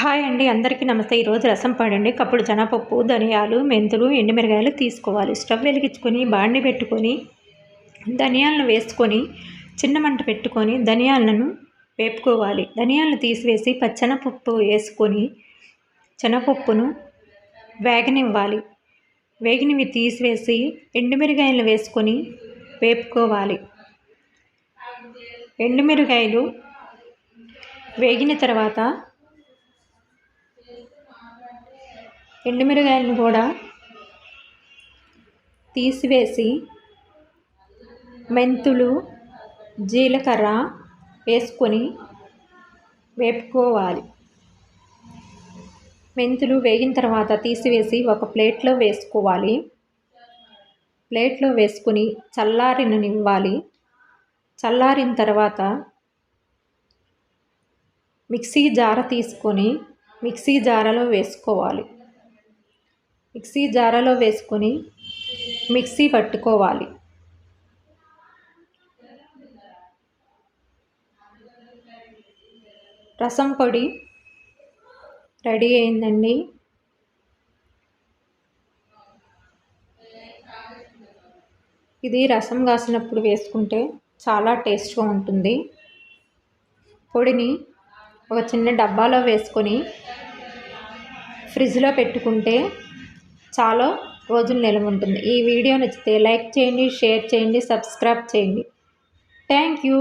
Hi అండి అందరికీ నమస్తే. ఈరోజు రసం పడండి. కప్పుడు జనపప్పు ధనియాలు మెంతులు ఎండుమిరగాయలు తీసుకోవాలి. స్టవ్ వెలిగించుకొని బాండి పెట్టుకొని ధనియాలను వేసుకొని చిన్న మంట పెట్టుకొని ధనియాలను వేపుకోవాలి. ధనియాలను తీసివేసి పచ్చనపప్పు వేసుకొని శనపప్పును వేగనివ్వాలి. వేగినవి తీసివేసి ఎండుమిరగాయలను వేసుకొని వేపుకోవాలి. ఎండుమిరగాయలు వేగిన తర్వాత ఎండుమిరగాయలను కూడా తీసివేసి మెంతులు జీలకర్ర వేసుకొని వేపుకోవాలి. మెంతులు వేగిన తర్వాత తీసివేసి ఒక ప్లేట్లో వేసుకోవాలి. ప్లేట్లో వేసుకొని చల్లారిననివ్వాలి చల్లారిన తర్వాత మిక్సీ జార తీసుకొని మిక్సీ జారలో వేసుకోవాలి. మిక్సీ జారలో వేసుకొని మిక్సీ పట్టుకోవాలి. రసం పొడి రెడీ అయిందండి. ఇది రసం కాసినప్పుడు వేసుకుంటే చాలా టేస్ట్గా ఉంటుంది. పొడిని ఒక చిన్న డబ్బాలో వేసుకొని ఫ్రిడ్జ్లో పెట్టుకుంటే చాలా రోజులు నిలవ ఉంటుంది. ఈ వీడియో నచ్చితే లైక్ చేయండి షేర్ చేయండి సబ్స్క్రైబ్ చేయండి. Thank you.